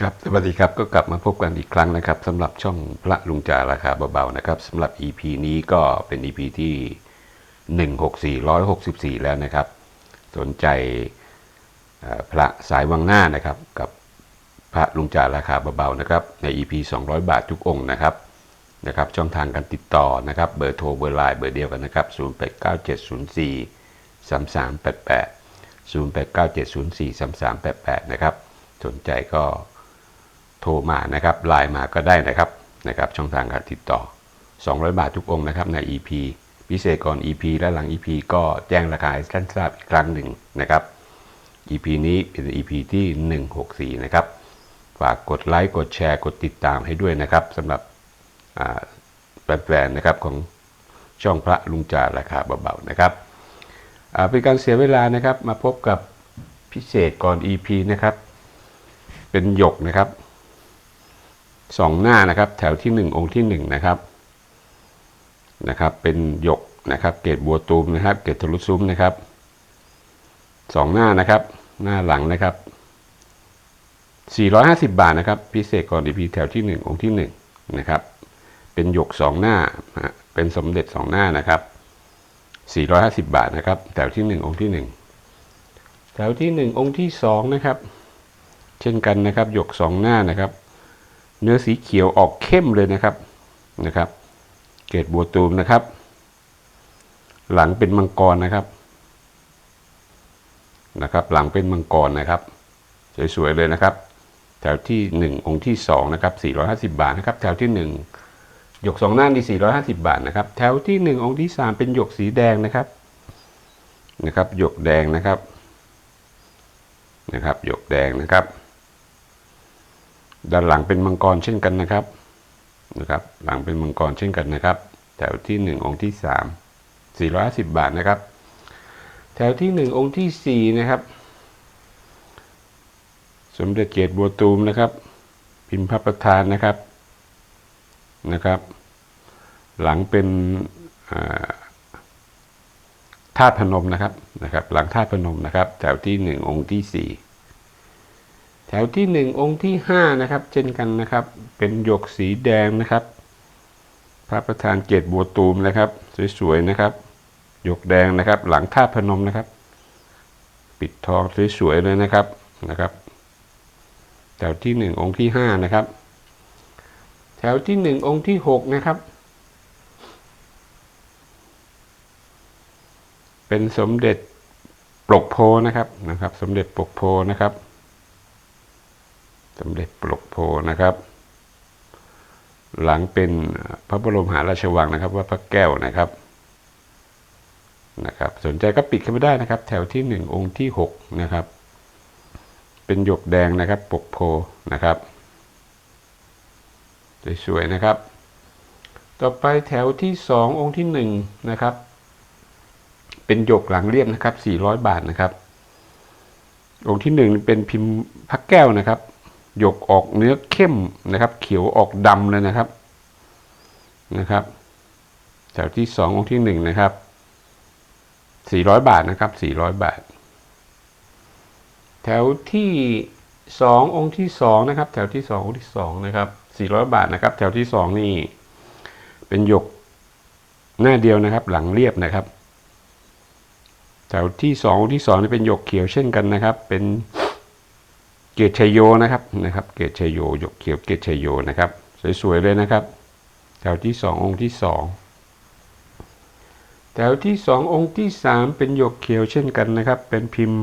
ครับสวัสดีครับก็กลับมาพบกันอีกครั้งนะครับสำหรับช่องพระลุงจ่าราคาเบาๆนะครับสำหรับ EP นี้ก็เป็น EP ที่ 164 164 แล้วนะครับ สนใจพระสายวังหน้านะครับ กับพระลุงจ่าราคาเบาๆนะครับ ใน EP 200 บาททุกองค์นะครับนะครับ ช่องทางการติดต่อนะครับ เบอร์โทรเบอร์ไลน์เบอร์เดียวกันนะครับ 089704 3388 089704 3388 นะครับ สนใจก็ โทรมานะครับไลน์มาก็ได้นะครับนะครับ ช่องทางการติดต่อ 200 บาททุกองค์นะครับใน EP พิเศษก่อน EP และหลัง EP ก็แจ้งราคาให้ท่านทราบอีกครั้งหนึ่งนะครับ EP นี้เป็น EP ที่ 164 นะครับ ฝากกดไลค์ กดแชร์ กดติดตามให้ด้วยนะครับสำหรับแฟนๆนะครับของช่องพระลุงจ่าราคาเบาๆนะครับเป็นการเสียเวลานะครับมาพบกับพิเศษก่อน EP นะครับ เป็นหยกนะครับ สองหน้านะครับ แถวที่หนึ่งองค์ที่หนึ่งนะครับนะครับ เป็นหยกนะครับเกตบัวตูมนะครับ เกตทะลุซุ้มนะครับสองหน้านะครับ หน้าหลังนะครับ 450 บาทนะครับ พิเศษก่อนดีพีแถวที่หนึ่งองค์ที่หนึ่งนะครับ เป็นหยกสองหน้า เป็นสมเด็จสองหน้านะครับ 450 บาทนะครับ แถวที่หนึ่งองค์ที่หนึ่งแถวที่หนึ่งองค์ที่สองนะครับ เช่นกันนะครับ หยกสองหน้านะครับ เนื้อสีเขียวออกเข้มเลยนะครับนะครับ เกรดบัวตูมนะครับ หลังเป็นมังกรนะครับนะครับ หลังเป็นมังกรนะครับ สวยๆเลยนะครับ แถวที่หนึ่งองค์ที่สองนะครับ 450 บาทนะครับ แถวที่หนึ่งหยกสองหน้านี่450 บาทนะครับ แถวที่หนึ่งองค์ที่สามเป็นหยกสีแดงนะครับนะครับ หยกแดงนะครับนะครับ หยกแดงนะครับ ด้านหลังเป็นมังกรเช่นกันนะครับนะครับ หลังเป็นมังกรเช่นกันนะครับ แถวที่หนึ่งองค์ที่สามสี่ร้อยสิบบาทนะครับ แถวที่หนึ่งองค์ที่สี่นะครับ สมเด็จเกตบัวตูมนะครับ พิมพ์พระประธานนะครับนะครับ หลังเป็นอ่าธาตุพนมนะครับนะครับ หลังธาตุพนมนะครับ แถวที่หนึ่งองค์ที่สี่ ถวที่หนึ่งองค์ที่ห้านะครับ เช่นกันนะครับ เป็นหยกสีแดงนะครับ พระประธานเกตบัวตูมนะครับ สวยๆนะครับ หยกแดงนะครับ หลังท่าพนมนะครับ ปิดทองสวยๆเลยนะครับนะครับ แถวที่หนึ่งองค์ที่ห้านะครับ แถวที่หนึ่งองค์ที่หกนะครับ เป็นสมเด็จปลกโพนะครับนะครับ สมเด็จปลกโพนะครับ สมเด็จปลกโพนะครับ หลังเป็นพระบรมหาราชวังนะครับว่าพระแก้วนะครับนะครับ สนใจก็ปิดเข้าไปได้นะครับ แถวที่หนึ่งองค์ที่หกนะครับ เป็นหยกแดงนะครับปกโพนะครับสวยๆนะครับ ต่อไปแถวที่สององค์ที่หนึ่งนะครับเป็นหยกหลังเรียบนะครับสี่ร้อยบาทนะครับ องค์ที่หนึ่งเป็นพิมพ์พระแก้วนะครับ หยกออกเนื้อเข้มนะครับ เขียวออกดำเลยนะครับนะครับ แถวที่สององค์ที่หนึ่งนะครับสี่ร้อยบาทนะครับสี่ร้อยบาท แถวที่สององค์ที่สองนะครับ แถวที่สององค์ที่สองนะครับสี่ร้อยบาทนะครับ แถวที่สองนี่เป็นหยกหน้าเดียวนะครับ หลังเรียบนะครับ แถวที่สององค์ที่สองนี่เป็นหยกเขียวเช่นกันนะครับ เป็น เกตชัยโยนะครับนะครับเกตชัยโยหยกเขียวเกตชัยโยนะครับ สวยๆเลยนะครับ แถวที่สององค์ที่สองแถวที่สององค์ที่สามเป็นหยกเขียวเช่นกันนะครับ เป็นพิมพ์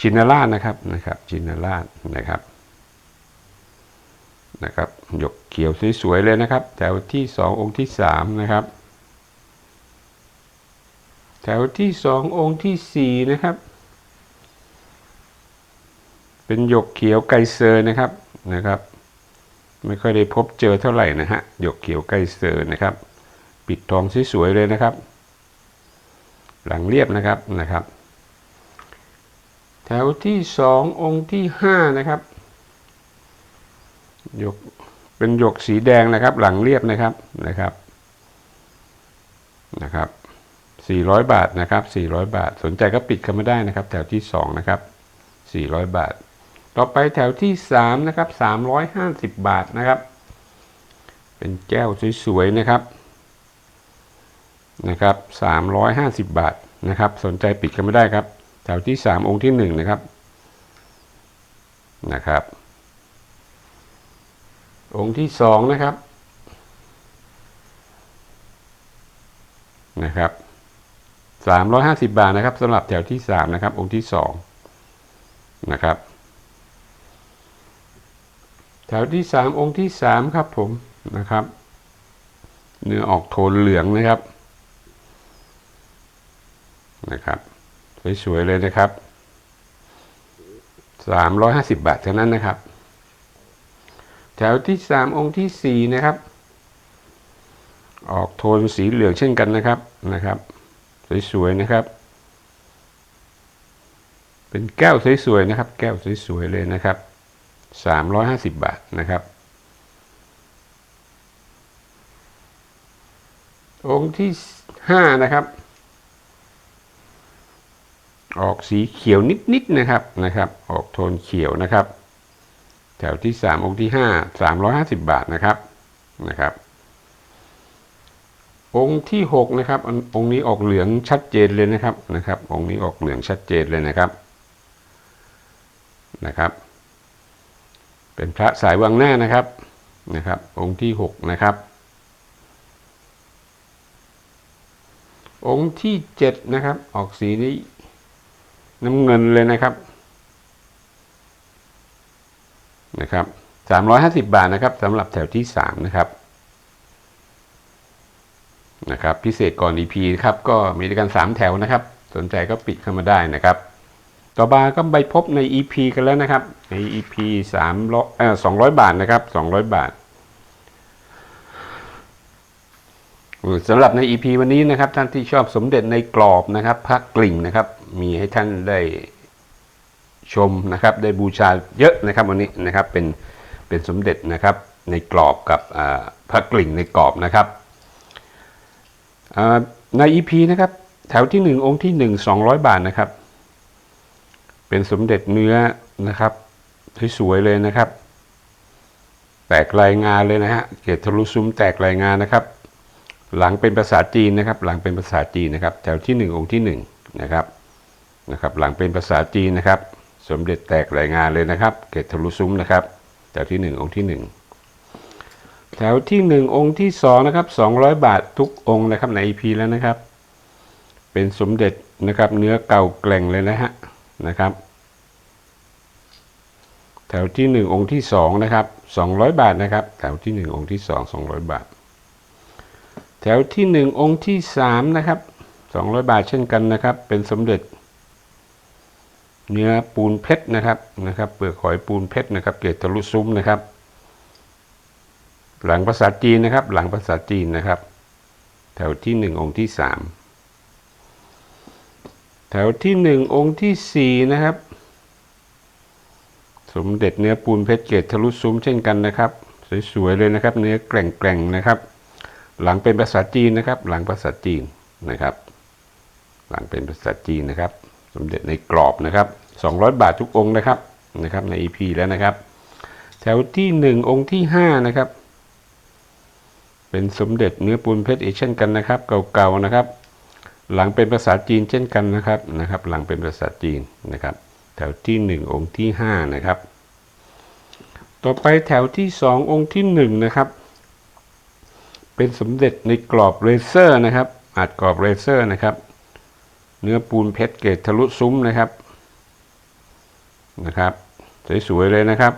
ชินราชนะครับนะครับชินราชนะครับนะครับหยกเขียวสวยๆเลยนะครับ แถวที่สององค์ที่สามนะครับ แถวที่สององค์ที่สี่นะครับ เป็นหยกเขียวไกเซอร์นะครับนะครับ ไม่ค่อยได้พบเจอเท่าไหร่นะฮะหยกเขียวไกเซอร์นะครับ ปิดทองสวยๆเลยนะครับ หลังเรียบนะครับนะครับ แถวที่สององค์ที่ห้านะครับหยกเป็นหยกสีแดงนะครับ หลังเรียบนะครับนะครับนะครับ 400 บาทนะครับ 400 บาท สนใจก็ปิดเข้ามาได้นะครับ แถวที่สองนะครับ 400 บาท ต่อไปแถวที่สามนะครับสามร้อยห้าสิบบาทนะครับ เป็นแก้วสวยๆนะครับนะครับสามร้อยห้าสิบบาทนะครับ สนใจปิดกันไม่ได้ครับ แถวที่สามองค์ที่หนึ่งนะครับนะครับ องค์ที่สองนะครับนะครับสามร้อยห้าสิบบาทนะครับสำหรับแถวที่สามนะครับ องค์ที่สองนะครับ แถวที่สามองค์ที่สามครับผมนะครับ เนื้อออกโทนเหลืองนะครับนะครับ สวยๆเลยนะครับสามร้อยห้าสิบบาทเท่านั้นนะครับ แถวที่สามองค์ที่สี่นะครับ ออกโทนสีเหลืองเช่นกันนะครับนะครับ สวยๆนะครับ เป็นแก้วสวยๆนะครับ แก้วสวยๆเลยนะครับ สามร้อยห้าสิบบาทนะครับ องค์ที่ห้านะครับ ออกสีเขียวนิดๆนะครับนะครับ ออกโทนเขียวนะครับ แถวที่สามองค์ที่ห้าสามร้อยห้าสิบบาทนะครับนะครับ องค์ที่หกนะครับอันองค์นี้ออกเหลืองชัดเจนเลยนะครับนะครับ องค์นี้ออกเหลืองชัดเจนเลยนะครับนะครับ เป็นพระสายวังหน้านะครับนะครับ องค์ที่หกนะครับ องค์ที่เจ็ดนะครับ ออกสีนี้น้ำเงินเลยนะครับนะครับสามร้อยห้าสิบบาทนะครับสำหรับแถวที่สามนะครับนะครับ พิเศษก่อน EP ครับ ก็มีด้วยกันสามแถวนะครับ สนใจก็ปิดเข้ามาได้นะครับ ต่อมาก็ไปพบใน EP กันแล้วนะครับ ใน EP สามร้อยเอ่อสองร้อยบาทนะครับสองร้อยบาทสำหรับใน EP วันนี้นะครับ ท่านที่ชอบสมเด็จในกรอบนะครับพระกลิ่งนะครับ มีให้ท่านได้ชมนะครับ ได้บูชาเยอะนะครับวันนี้นะครับเป็นเป็นสมเด็จนะครับในกรอบกับอ่าพระกลิ่งในกรอบนะครับใน EP นะครับแถวที่หนึ่งองค์ที่หนึ่งสองร้อยบาทนะครับ เป็นสมเด็จเนื้อนะครับสวยๆเลยนะครับ แตกลายงานเลยนะฮะเกตทะลุซุ้มแตกลายงานนะครับ หลังเป็นภาษาจีนนะครับ หลังเป็นภาษาจีนนะครับ แถวที่หนึ่งองค์ที่หนึ่งนะครับนะครับ หลังเป็นภาษาจีนนะครับ สมเด็จแตกรายงานเลยนะครับ เกตทะลุซุ้มนะครับ แถวที่หนึ่งองค์ที่หนึ่งแถวที่หนึ่งองค์ที่สองนะครับสองร้อยบาททุกองค์นะครับใน EP แล้วนะครับ เป็นสมเด็จนะครับ เนื้อเก่าแกล่งเลยนะฮะ นะครับ แถวที่หนึ่งองค์ที่สองนะครับสองร้อยบาทนะครับ แถวที่หนึ่งองค์ที่สองสองร้อยบาท แถวที่หนึ่งองค์ที่สามนะครับสองร้อยบาทเช่นกันนะครับ เป็นสมเด็จ เนื้อปูนเพชรนะครับนะครับเปลือกหอยปูนเพชรนะครับเกตทะลุซุ้มนะครับ หลังภาษาจีนนะครับ หลังภาษาจีนนะครับ แถวที่หนึ่งองค์ที่สาม แถวที่หนึ่งองค์ที่สี่นะครับ สมเด็จเนื้อปูนเพชรเกตทะลุซุ้มเช่นกันนะครับ สวยๆเลยนะครับ เนื้อแกร่งๆนะครับ หลังเป็นภาษาจีนนะครับ หลังภาษาจีนนะครับ หลังเป็นภาษาจีนนะครับ สมเด็จในกรอบนะครับ 200 บาททุกองค์นะครับนะครับใน EP แล้วนะครับ แถวที่ 1 องค์ที่ 5 นะครับ เป็นสมเด็จเนื้อปูนเพชรอีกเช่นกันนะครับ เก่าๆนะครับ หลังเป็นภาษาจีนเช่นกันนะครับนะครับ หลังเป็นภาษาจีนนะครับ แถวที่ 1 องค์ที่ 5 นะครับ ต่อไปแถวที่ 2 องค์ที่ 1 นะครับ เป็นสมเด็จในกรอบเรเซอร์นะครับอัดกรอบเรเซอร์นะครับ เนื้อปูนเพชรเกตทะลุซุ้มนะครับนะครับสวยๆเลยนะครับ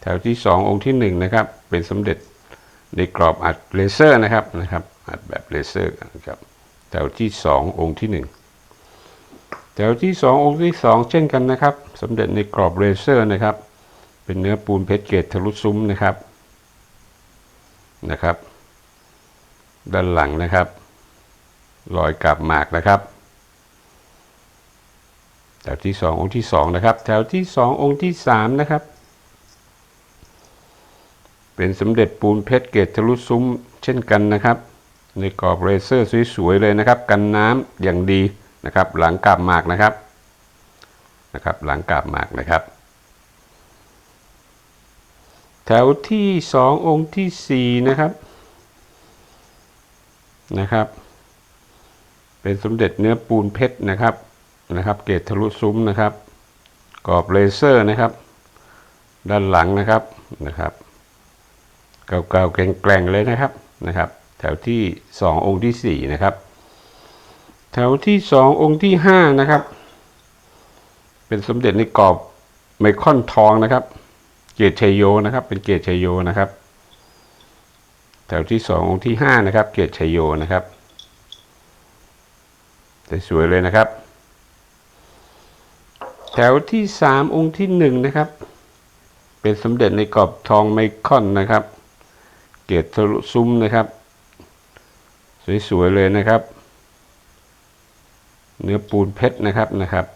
แถวที่สององค์ที่หนึ่งนะครับ เป็นสมเด็จในกรอบอัดเลเซอร์นะครับนะครับอัดแบบเลเซอร์นะครับ แถวที่สององค์ที่หนึ่งแถวที่สององค์ที่สองเช่นกันนะครับสมเด็จในกรอบเลเซอร์นะครับ เป็นเนื้อปูนเพชรเกตทะลุซุ้มนะครับนะครับ ด้านหลังนะครับรอยกาบหมากนะครับ แถวที่สององค์ที่สองนะครับ แถวที่สององค์ที่สามนะครับ เป็นสมเด็จปูนเพชรเกตทะลุซุ้มเช่นกันนะครับ ในกรอบเรเซอร์สวยๆเลยนะครับ กันน้ำอย่างดีนะครับ หลังกาบหมากนะครับนะครับ หลังกาบหมากนะครับ แถวที่สององค์ที่สี่นะครับนะครับ เป็นสมเด็จเนื้อปูนเพชรนะครับนะครับ เกรดทะลุซุ้มนะครับ กรอบเลเซอร์นะครับ ด้านหลังนะครับนะครับ เก่าๆแกร่งๆเลยนะครับนะครับ ถวที่สององค์ที่สี่นะครับ แถวที่สององค์ที่ห้านะครับ เป็นสมเด็จในกรอบไมคอนทองนะครับ เกรดชัยโยนะครับ เป็นเกรดชัยโยนะครับ แถวที่สององค์ที่ห้านะครับ เกรดชัยโยนะครับสวยเลยนะครับ แถวที่สามองค์ที่หนึ่งนะครับ เป็นสมเด็จในกรอบทองไมคอนนะครับ เกรดทะลุซุ้มนะครับ สวยๆเลยนะครับ เนื้อปูนเพชรนะครับนะครับ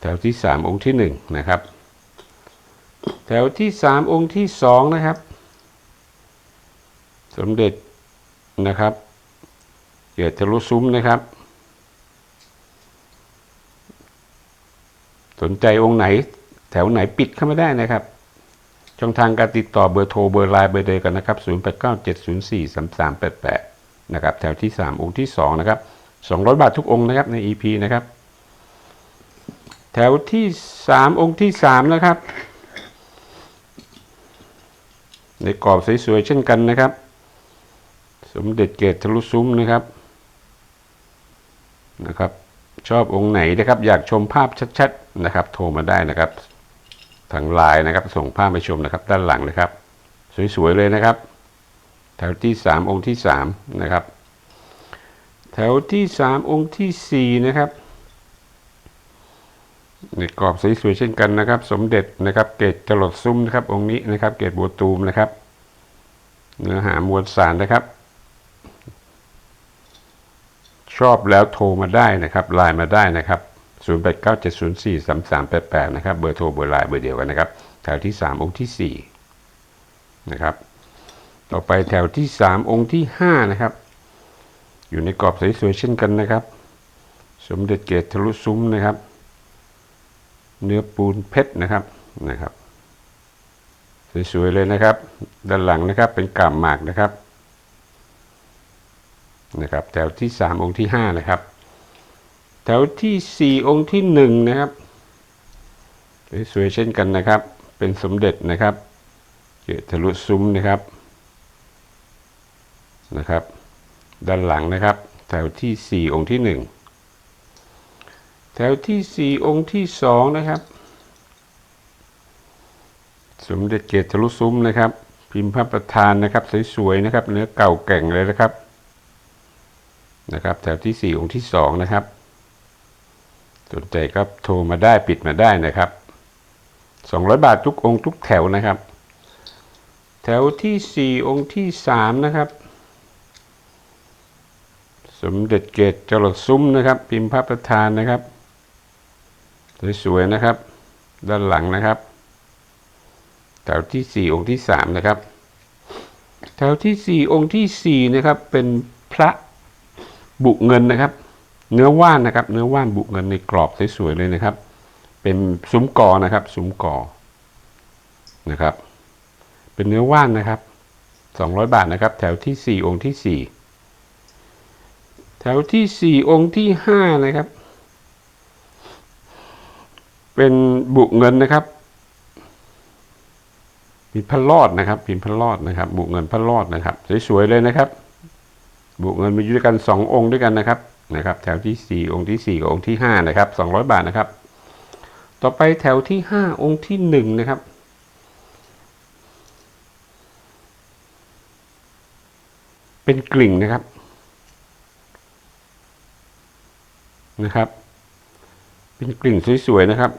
แถวที่สามองค์ที่หนึ่งนะครับ แถวที่สามองค์ที่สองนะครับ สมเด็จนะครับเกียรติทะลุซุ้มนะครับ สนใจองค์ไหนแถวไหนปิดเข้ามาได้นะครับ ช่องทางการติดต่อเบอร์โทรเบอร์ไลน์เบอร์เดียวกันนะครับ 0897043388 นะครับแถวที่ 3 องค์ที่ 2 นะครับ 200 บาททุกองค์นะครับใน EP นะครับ แถวที่ 3 องค์ที่ 3 นะครับ ในกรอบสวยๆเช่นกันนะครับ สมเด็จเกตทะลุซุ้มนะครับนะครับ ชอบองค์ไหนนะครับ อยากชมภาพชัด ๆ นะครับ โทรมาได้นะครับ ทางไลน์นะครับ ส่งภาพไปชมนะครับ ด้านหลังนะครับ สวยๆเลยนะครับ แถวที่สามองค์ที่สามนะครับ แถวที่สามองค์ที่สี่นะครับในกรอบสวยๆเช่นกันนะครับ สมเด็จนะครับ เกตจรดซุ้มนะครับ องค์นี้นะครับ เกตบัวตูมนะครับ เนื้อหามวลสารนะครับ ชอบแล้วโทรมาได้นะครับไลน์มาได้นะครับ 0897043388 นะครับ เบอร์โทรเบอร์ไลน์เบอร์เดียวกันนะครับ แถวที่ 3 องค์ที่ 4 นะครับ ต่อไปแถวที่ 3 องค์ที่ 5 นะครับ อยู่ในกรอบสวยๆเช่นกันนะครับ สมเด็จเกตทะลุซุ้มนะครับ เนื้อปูนเพชรนะครับนะครับ สวยๆเลยนะครับ ด้านหลังนะครับเป็นกาบหมากนะครับนะครับ แถวที่ 3 องค์ที่ 5 นะครับ แถวที่ 4 องค์ที่ 1 นะครับ สวยๆเช่นกันนะครับ เป็นสมเด็จนะครับเกศทะลุซุ้มนะครับนะครับ ด้านหลังนะครับ แถวที่ 4 องค์ที่ 1 แถวที่ 4 องค์ที่ 2 นะครับ สมเด็จเกศทะลุซุ้มนะครับ พิมพ์พระประธานนะครับ สวยๆนะครับ เนื้อเก่าแก่งเลยนะครับนะครับ แถวที่ 4 องค์ที่ 2 นะครับ สนใจก็โทรมาได้ปิดมาได้นะครับ 200 บาททุกองค์ทุกแถวนะครับ แถวที่ 4 องค์ที่ 3 นะครับ สมเด็จเกตจรดซุ้มนะครับ พิมพ์พระประธานนะครับ สวยๆนะครับ ด้านหลังนะครับ แถวที่ 4 องค์ที่ 3 นะครับ แถวที่ 4 องค์ที่ 4 นะครับ เป็นพระบุเงินนะครับ เนื้อว่านนะครับเนื้อว่านบุเงินในกรอบสวยๆเลยนะครับ เป็นซุ้มกอนะครับ ซุ้มกอนะครับ เป็นเนื้อว่านนะครับ 200 บาทนะครับ แถวที่ 4 องค์ที่ 4 แถวที่ 4 องค์ที่ 5 นะครับ เป็นบุเงินนะครับมีพระรอดนะครับพิมพ์พระรอดนะครับ บุเงินพระรอดนะครับ สวยๆเลยนะครับ บุเงินมีอยู่ด้วยกันสององค์ด้วยกันนะครับ นะครับแถวที่สี่องค์ที่สี่กับองค์ที่ห้านะครับสองร้อยบาทนะครับ ต่อไปแถวที่ห้าองค์ที่หนึ่งนะครับ เป็นกลิ่งนะครับนะครับ เป็นกลิ่งสวยๆนะครับ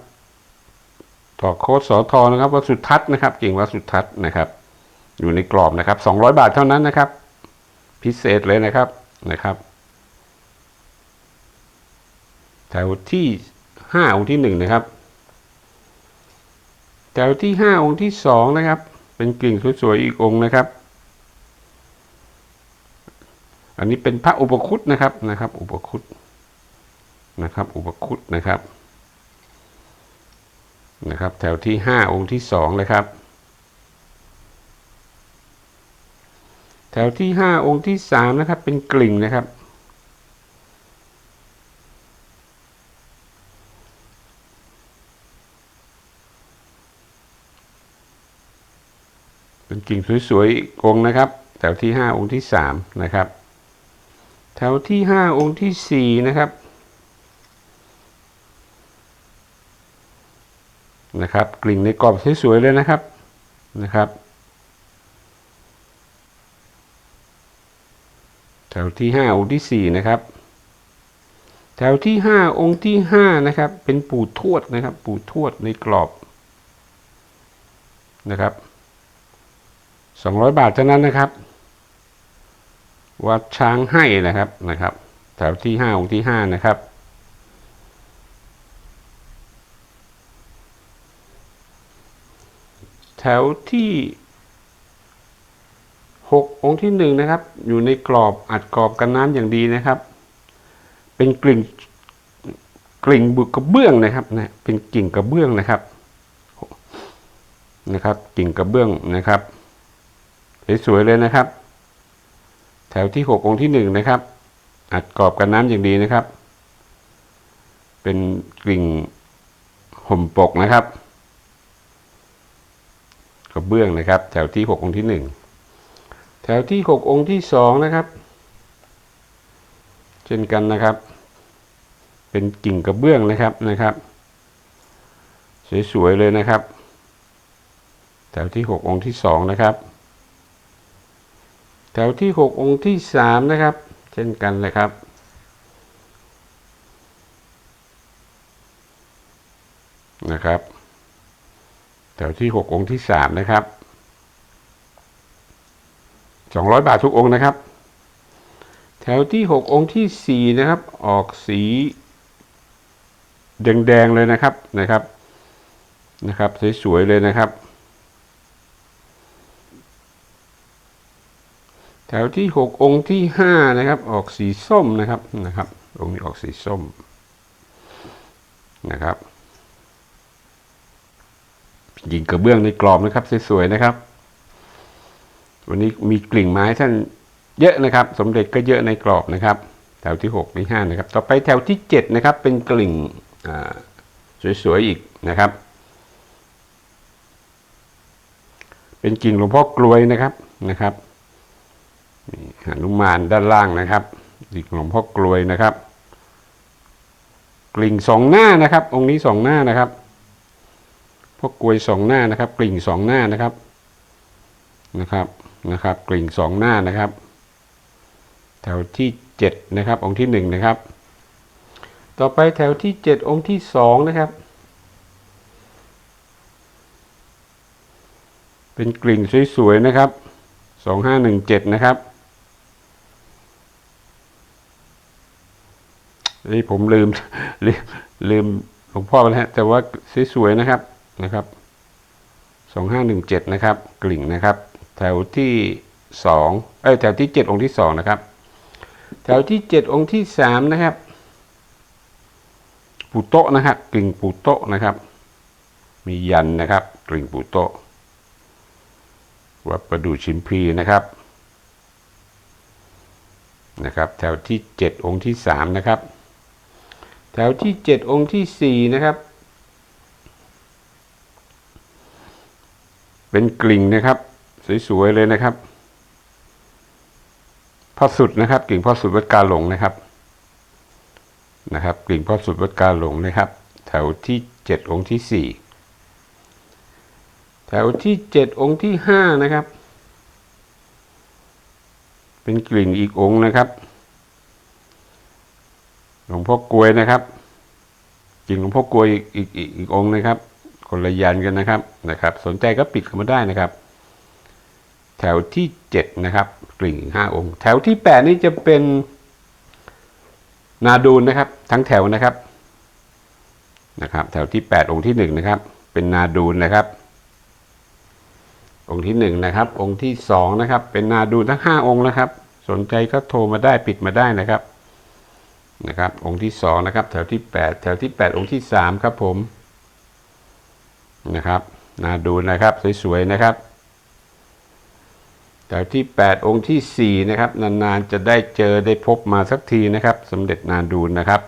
ต่อโค้ดสอทอนะครับวัดสุทัศน์นะครับกิ่งวัดสุทัศน์นะครับ อยู่ในกรอบนะครับสองร้อยบาทเท่านั้นนะครับ พิเศษเลยนะครับนะครับ แถวที่ห้าองค์ที่หนึ่งนะครับ แถวที่ห้าองค์ที่สองนะครับ เป็นกลิ่งสวยๆอีกองค์นะครับ อันนี้เป็นพระอุปคุตนะครับนะครับ อุปคุตนะครับ อุปคุตนะครับนะครับ แถวที่ห้าองค์ที่สองเลยครับ แถวที่ห้าองค์ที่สามนะครับ เป็นกลิ่งนะครับ เป็นกิ่งสวยๆอีกองนะครับ แถวที่ห้าองค์ที่สามนะครับ แถวที่ห้าองค์ที่สี่นะครับนะครับกลิ่งในกรอบสวยๆเลยนะครับนะครับ แถวที่ห้าองค์ที่สี่นะครับ แถวที่ห้าองค์ที่ห้านะครับ เป็นปู่ทวดนะครับ ปู่ทวดในกรอบนะครับ สองร้อยบาทเท่านั้นนะครับ วัดช้างให้นะครับนะครับ แถวที่ห้าองค์ที่ห้านะครับแถวที่หกองค์ที่หนึ่งนะครับ อยู่ในกรอบอัดกรอบกันน้ำอย่างดีนะครับ เป็นกลิ่งกลิ่งบุกกระเบื้องนะครับนะเป็นกิ่งกระเบื้องนะครับนะครับ กิ่งกระเบื้องนะครับ สวยๆเลยนะครับ แถวที่หกองค์ที่หนึ่งนะครับ อัดกรอบกันน้ำอย่างดีนะครับ เป็นกลิ่งห่มปกนะครับกระเบื้องนะครับ แถวที่หกองค์ที่หนึ่งแถวที่หกองค์ที่สองนะครับ เช่นกันนะครับ เป็นกิ่งกระเบื้องนะครับนะครับ สวยๆเลยนะครับ แถวที่หกองค์ที่สองนะครับ แถวที่หกองค์ที่สามนะครับ เช่นกันเลยครับ นะครับ แถวที่หกองค์ที่สามนะครับสองร้อยบาททุกองค์นะครับ แถวที่หกองค์ที่สี่นะครับ ออกสีแดงๆเลยนะครับนะครับนะครับสวยๆเลยนะครับ แถวที่หกองค์ที่ห้านะครับ ออกสีส้มนะครับนะครับ องค์นี้ออกสีส้มนะครับยิงกระเบื้องในกรอบนะครับสวยๆนะครับ วันนี้มีกลิ่งไม้ท่านเยอะนะครับ สมเด็จก็เยอะในกรอบนะครับ แถวที่หกที่ห้านะครับ ต่อไปแถวที่เจ็ดนะครับ เป็นกลิ่งสวยๆอีกนะครับ เป็นกิ่งหลวงพ่อกลวยนะครับนะครับ หนุมานด้านล่างนะครับกิ่งหลวงพ่อกลวยนะครับ กลิ่งสองหน้านะครับ องค์นี้สองหน้านะครับพ่อกลวยสองหน้านะครับ กลิ่งสองหน้านะครับนะครับนะครับ กลิ่งสองหน้านะครับ แถวที่เจ็ดนะครับ องค์ที่หนึ่งนะครับ ต่อไปแถวที่เจ็ดองค์ที่สองนะครับ เป็นกลิ่งสวยๆนะครับสองห้าหนึ่งเจ็ดนะครับ นี่ผมลืมลืมลืมหลวงพ่อไปแล้วแต่ว่าสวยๆนะครับนะครับสองห้าหนึ่งเจ็ดนะครับกลิ่งนะครับ แถวที่สองเอ้ยแถวที่เจ็ดองค์ที่สองนะครับ แถวที่เจ็ดองค์ที่สามนะครับ ปูโตะนะครับกลิ่งปูโตะนะครับ มียันนะครับ กลิ่งปูโตะวัดประดูชิมพีนะครับนะครับ แถวที่เจ็ดองค์ที่สามนะครับ แถวที่เจ็ดองค์ที่สี่นะครับ เป็นกลิ่งนะครับ สวยๆเลยนะครับพ่อสุดนะครับ กลิ่งพ่อสุดวัดกาหลงนะครับนะครับ กลิ่งพ่อสุดวัดกาหลงนะครับ แถวที่เจ็ดองค์ที่สี่แถวที่เจ็ดองค์ที่ห้านะครับ เป็นกลิ่งอีกองค์นะครับ หลวงพ่อกลวยนะครับกิ่งหลวงพ่อกลวยอีกอีกอีกองนะครับ คนละยันกันนะครับนะครับ สนใจก็ปิดเข้ามาได้นะครับ แถวที่เจ็ดนะครับกลิ่งห้าองค์ แถวที่แปดนี่จะเป็นนาดูนนะครับ ทั้งแถวนะครับนะครับ แถวที่แปดองค์ที่หนึ่งนะครับ เป็นนาดูนนะครับ องค์ที่หนึ่งนะครับ องค์ที่สองนะครับ เป็นนาดูทั้งห้าองค์นะครับ สนใจก็โทรมาได้ปิดมาได้นะครับ นะครับ องค์ที่สองนะครับ แถวที่แปดแถวที่แปดองค์ที่สามครับผมนะครับนาดูนะครับสวยๆนะครับ แถวที่ 8 องค์ทีสี่ 4 นะครับ นานๆจะได้เจอได้พบมาสักทีนะครับสมเด็จนาดูนนะครับ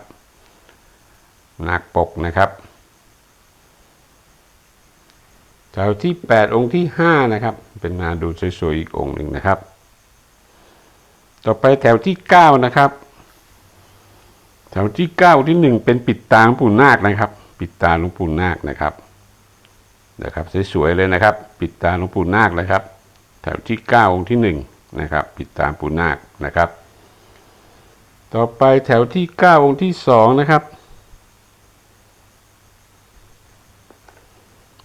นาคปกนะครับแถวที่ 8 องค์ที่ 5 นะครับ เป็นนาดูสวยๆอีกองค์หนึ่งนะครับ ต่อไปแถวที่ 9 นะครับ แถวที่9ที่1เป็นปิดตาหลวงปู่นาคนะครับ ปิดตาหลวงปู่นาคนะครับนะครับสวยๆเลยนะครับ ปิดตาหลวงปู่นาคเลยครับ แถวที่9องค์ที่1นะครับ ปิดตาหลวงปู่นาคนะครับ ต่อไปแถวที่9องค์ที่2นะครับ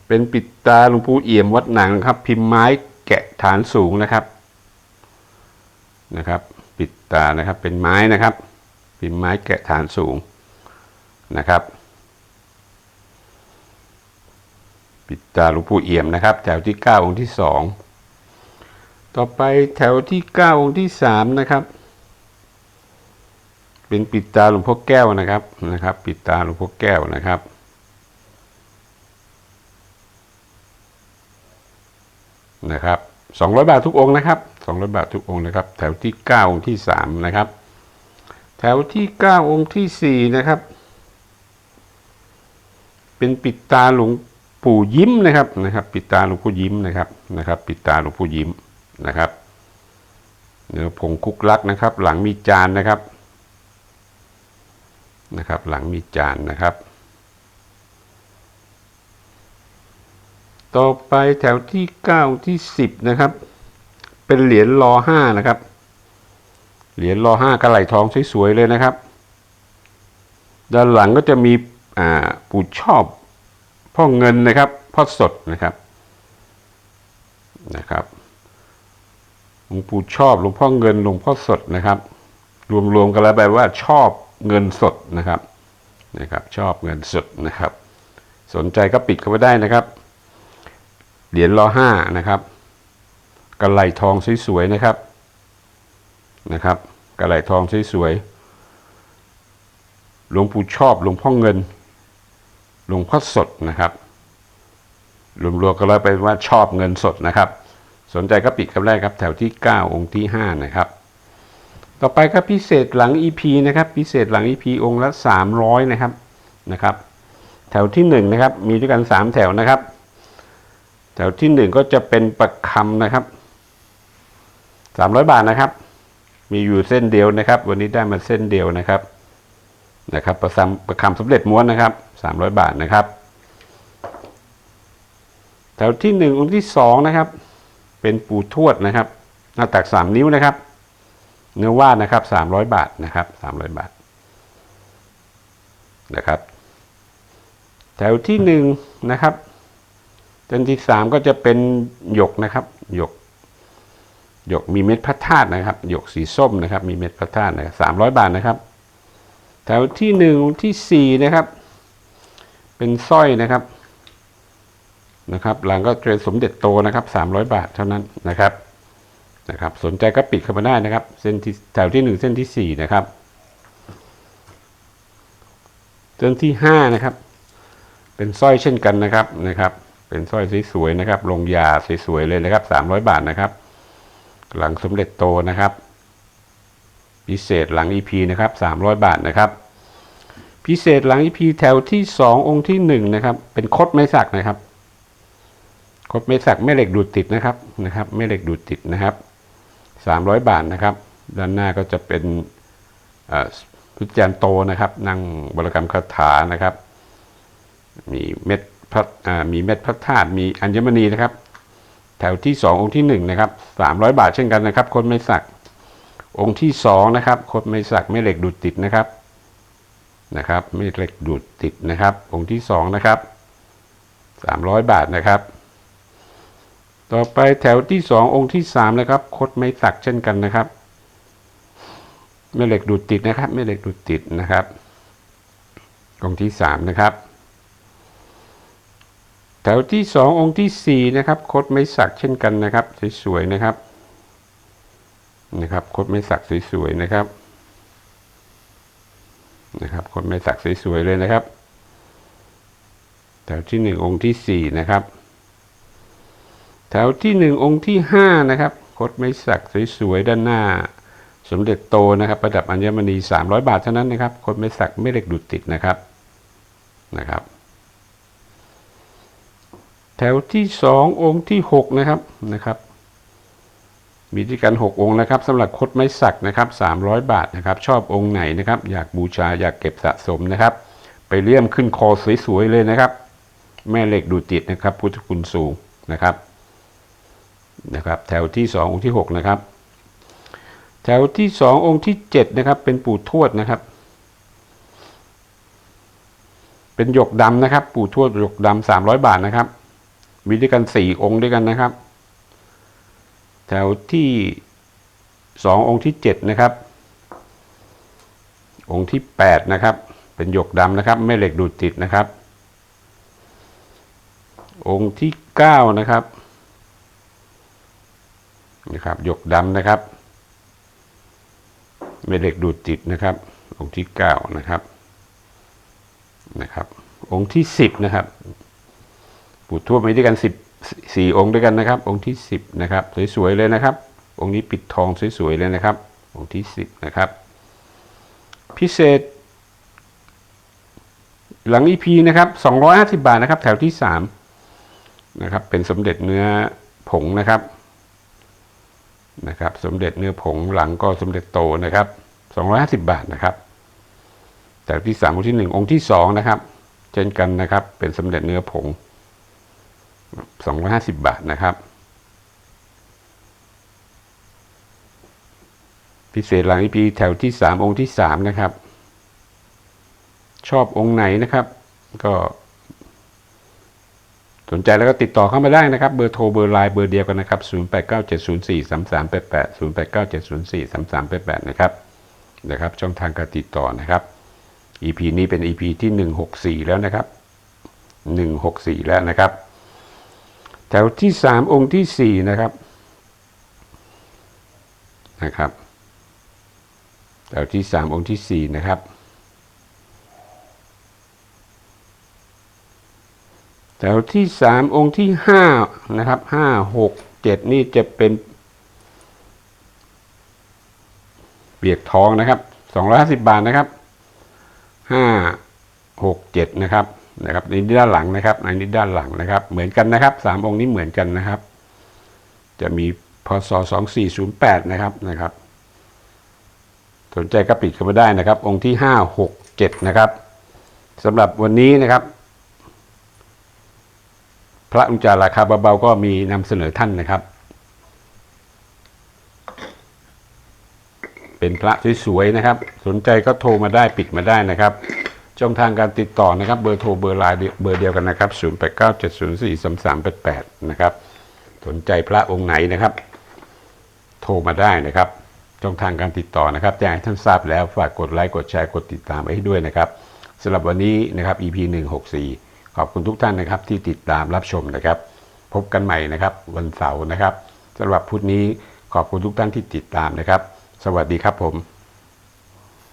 เป็นปิดตาหลวงปู่เอี่ยมวัดหนังครับ พิมพ์ไม้แกะฐานสูงนะครับนะครับ ปิดตานะครับเป็นไม้นะครับ พิมพ์ไม้แกะฐานสูงนะครับ ปิดตาหลวงปู่เอี่ยมนะครับ แถวที่ 9 องค์ที่ 2 ต่อไปแถวที่ 9 องค์ที่ 3 นะครับ เป็นปิดตาหลวงพ่อแก้วนะครับนะครับ ปิดตาหลวงพ่อแก้วนะครับนะครับ200 บาททุกองค์นะครับ 200 บาททุกองค์นะครับ แถวที่9องค์ที่ 3 นะครับ แถวที่ 9 องค์ที่ 4 นะครับ เป็นปิดตาหลวงปู่ยิ้มนะครับนะครับ ปิดตาหลวงปู่ยิ้มนะครับนะครับ ปิดตาหลวงปู่ยิ้มนะครับเนื้อผงคุกลักนะครับ หลังมีจานนะครับนะครับ หลังมีจานนะครับ ต่อไปแถวที่ 9 ที่ 10 นะครับ เป็นเหรียญรอห้านะครับ เหรียญรอห้ากระไหลทองสวยๆเลยนะครับ ด้านหลังก็จะมีอ่าปู่ชอบพ่อเงินนะครับพ่อสดนะครับนะครับหลวงปู่ชอบหลวงพ่อเงินหลวงพ่อสดนะครับ รวมๆกันแล้วแปลว่าชอบเงินสดนะครับนะครับ ชอบเงินสดนะครับ สนใจก็ปิดเข้าไปได้นะครับเหรียญรอห้านะครับกระไหลทองสวยๆนะครับ นะครับกระไหลทองสวยๆหลวงปู่ชอบหลวงพ่อเงินหลวงพ่อสดนะครับรวมๆกันแล้วเป็นว่าชอบเงินสดนะครับ สนใจก็ปิดกันได้ครับแถวที่ 9 องค์ที่ 5 นะครับ ต่อไปครับพิเศษหลัง EP นะครับ พิเศษหลัง EP องค์ละ 300 นะครับนะครับ แถวที่ 1 นะครับ มีด้วยกัน 3 แถวนะครับ แถวที่หนึ่งก็จะเป็นประคำนะครับสามร้อยบาทนะครับ มีอยู่เส้นเดียวนะครับ วันนี้ได้มาเส้นเดียวนะครับนะครับประคำประคำสำเร็จม้วนนะครับสามร้อยบาทนะครับ แถวที่หนึ่งองค์ที่สองนะครับ เป็นปูทวดนะครับ หน้าตักสามนิ้วนะครับ เนื้อว่านนะครับสามร้อยบาทนะครับสามร้อยบาทนะครับ แถวที่หนึ่งนะครับเส้นที่สามก็จะเป็นหยกนะครับหยก หยกมีเม็ดพระธาตุนะครับ หยกสีส้มนะครับ มีเม็ดพระธาตุนะสามร้อยบาทนะครับ แถวที่หนึ่งที่สี่นะครับ เป็นสร้อยนะครับนะครับหลังก็เป็นสมเด็จโตนะครับสามร้อยบาทเท่านั้นนะครับนะครับ สนใจก็ปิดเข้ามาได้นะครับ เส้นที่แถวที่หนึ่งเส้นที่สี่นะครับเส้นที่ห้านะครับ เป็นสร้อยเช่นกันนะครับนะครับ เป็นสร้อยสวยๆนะครับ ลงยาสวยๆเลยนะครับสามร้อยบาทนะครับ หลังสมเด็จโตนะครับ พิเศษหลัง EP นะครับสามร้อยบาทนะครับ พิเศษหลัง EP แถวที่สององค์ที่หนึ่งนะครับ เป็นคดไม้สักนะครับ คดไม้สักแม่เหล็กดูดติดนะครับนะครับแม่เหล็กดูดติดนะครับสามร้อยบาทนะครับ ด้านหน้าก็จะเป็นพุทธจารย์โตนะครับ นั่งบรกรรมคาถานะครับ มีเม็ดพระมีเม็ดพระธาตุมีอัญมณีนะครับ แถวที่สององค์ที่หนึ่งนะครับสามร้อยบาทเช่นกันนะครับคนไม่สัก องค์ที่สองนะครับคนไม่สักไม่เหล็กดูดติดนะครับนะครับไม่เหล็กดูดติดนะครับ องค์ที่สองนะครับสามร้อยบาทนะครับ ต่อไปแถวที่สององค์ที่สามนะครับคดไม่สักเช่นกันนะครับไม่เหล็กดูดติดนะครับไม่เหล็กดูดติดนะครับ องค์ที่สามนะครับ แถวที่สององค์ที่สี่นะครับคดไม้สักเช่นกันนะครับ สวยๆนะครับนะครับคดไม้สักสวยๆนะครับนะครับคดไม้สักสวยๆเลยนะครับ แถวที่หนึ่งองค์ที่สี่นะครับ แถวที่หนึ่งองค์ที่ห้านะครับคดไม้สักสวยๆด้านหน้า สมเด็จโตนะครับ ประดับอัญมณี 300 บาทเท่านั้นนะครับคดไม้สักไม่เหล็กดูดติดนะครับนะครับ แถวที่สององค์ที่หกนะครับนะครับ มีที่กันหกองค์นะครับสำหรับคดไม้สักนะครับ300บาทนะครับ ชอบองค์ไหนนะครับ อยากบูชาอยากเก็บสะสมนะครับ ไปเลี่ยมขึ้นคอสวยๆเลยนะครับ แม่เหล็กดูดติดนะครับ พุทธคุณสูงนะครับนะครับ แถวที่สององค์ที่หกนะครับ แถวที่สององค์ที่เจ็ดนะครับ เป็นปู่ทวดนะครับเป็นหยกดำนะครับ ปู่ทวดหยกดำสามร้อยบาทนะครับ มีด้วยกันสี่องค์ด้วยกันนะครับ แถวที่สององค์ที่เจ็ดนะครับ องค์ที่แปดนะครับ เป็นหยกดำนะครับไม่เหล็กดูดติดนะครับ องค์ที่เก้านะครับนะครับหยกดำนะครับไม่เหล็กดูดติดนะครับ องค์ที่เก้านะครับนะครับ องค์ที่สิบนะครับ ปู่ทวดมีด้วยกันสิบสี่องค์ด้วยกันนะครับ องค์ที่สิบนะครับ สวยๆเลยนะครับ องค์นี้ปิดทองสวยๆเลยนะครับ องค์ที่สิบนะครับ พิเศษ หลังอีพีนะครับ250 บาทนะครับ แถวที่สามนะครับ เป็นสมเด็จเนื้อผงนะครับนะครับ สมเด็จเนื้อผงหลังก็สมเด็จโตนะครับ250 บาทนะครับแถวที่สามองค์ที่หนึ่งองค์ที่สองนะครับ เช่นกันนะครับ เป็นสมเด็จเนื้อผง 250 บาทนะครับ พิเศษหลังอีพีแถวที่สามองค์ที่สามนะครับ ชอบองค์ไหนนะครับ ก็สนใจแล้วก็ติดต่อเข้ามาได้นะครับ เบอร์โทรเบอร์ไลน์เบอร์เดียวกันนะครับ 0897043388 0897043388 นะครับนะครับ ช่องทางการติดต่อนะครับ EP นี้เป็น EP ที่ 164 แล้วนะครับ 164 แล้วนะครับ แถวที่3องค์ที่4นะครับนะครับแถวที่3องค์ที่4นะครับ แถวที่สามองค์ที่ห้านะครับห้าหกเจ็ดนี่จะเป็นเปียกทองนะครับสองร้อยห้าสิบบาทนะครับห้าหกเจ็ดนะครับ นะครับในด้านหลังนะครับในนี้ด้านหลังนะครับ เหมือนกันนะครับสามองค์นี้เหมือนกันนะครับ จะมีพศสองสี่ศูนย์แปดนะครับนะครับ สนใจก็ปิดเข้ามาได้นะครับ องค์ที่ห้าหกเจ็ดนะครับสำหรับวันนี้นะครับ พระอุจจาราคาเบาๆก็มีนำเสนอท่านนะครับ เป็นพระสวยๆนะครับ สนใจก็โทรมาได้ปิดมาได้นะครับ ช่องทางการติดต่อนะครับเบอร์โทรเบอร์ไลน์เบอร์เดียวกันนะครับ 0897043388 นะครับ สนใจพระองค์ไหนนะครับ โทรมาได้นะครับ ช่องทางการติดต่อนะครับแจ้งให้ท่านทราบแล้วฝากกดไลค์กดแชร์กดติดตามไว้ให้ด้วยนะครับสำหรับวันนี้นะครับ EP 164 ขอบคุณทุกท่านนะครับที่ติดตามรับชมนะครับ พบกันใหม่นะครับวันเสาร์นะครับสำหรับพุธนี้ขอบคุณทุกท่านที่ติดตามนะครับ สวัสดีครับผม